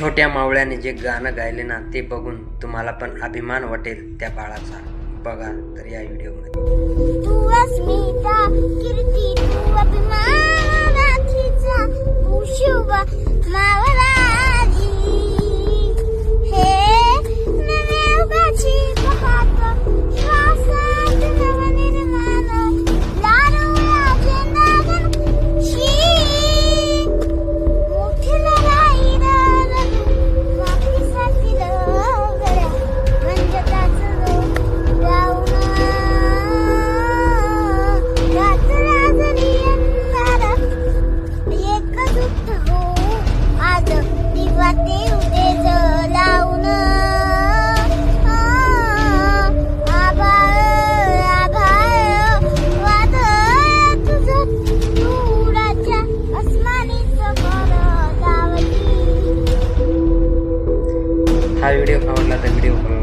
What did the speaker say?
छोट्या मावळ्याने जे गाणं गायले ना ते बघून तुम्हाला पण अभिमान वाटेल त्या बाळाचा. बघा तर या व्हिडिओमध्ये. हा व्हिडिओ आवडला तर व्हिडिओ